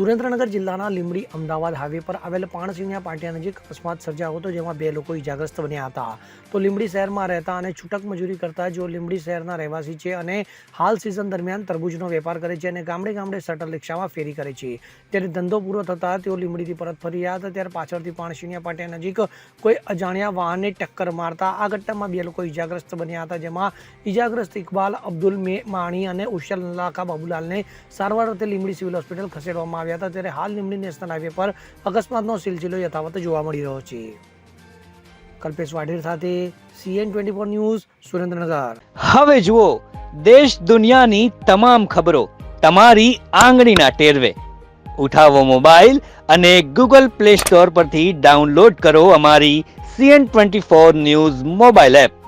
સુરેન્દ્રનગર જિલ્લાના લીંબડી અમદાવાદ હાઈવે પર આવેલ પાણસિંગિયા પાટિયા નજીક અકસ્માત સર્જાયો હતો, જેમાં બે લોકો ઇજાગ્રસ્ત બન્યા હતા. તો લીંબડી શહેરમાં રહેતા અને છૂટક મજૂરી કરતા જો લીંબડી શહેરના રહેવાસી છે અને હાલ સિઝન દરમિયાન તરબૂજનો વેપાર કરે છે અને ગામડે ગામડે શટલ રિક્ષામાં ફેરી કરે છે. ત્યારે ધંધો પૂરો થતાં તેઓ લીંબડીથી પરત ફરી રહ્યા હતા, ત્યારે પાછળથી પાણસિંગિયા પાટિયા નજીક કોઈ અજાણ્યા વાહનને ટક્કર મારતા આ ઘટનામાં બે લોકો ઇજાગ્રસ્ત બન્યા હતા, જેમાં ઇજાગ્રસ્ત ઇકબાલ, અબ્દુલ મે, માણી અને ઉશલ લાખા બાબુલાલને સારવાર અર્થે લીંબડી સિવિલ હોસ્પિટલ ખસેડવામાં આવ્યા હતા ત્યારે હાલ લીંબડી નેશનલ હાઈવે પર અકસ્માતનો સિલસિલો યથાવત જોવા મળી રહ્યો છે. કલ્પેશ વાઢેર સાથે CN twenty four news, Surendranagar. હવે જુઓ, દેશ દુનિયાની તમામ ખબરો તમારી આંગળીના ટેરવે. ઉઠાવો મોબાઈલ અને ગૂગલ પ્લે સ્ટોર પરથી ડાઉનલોડ કરો અમારી CN twenty four news mobile app.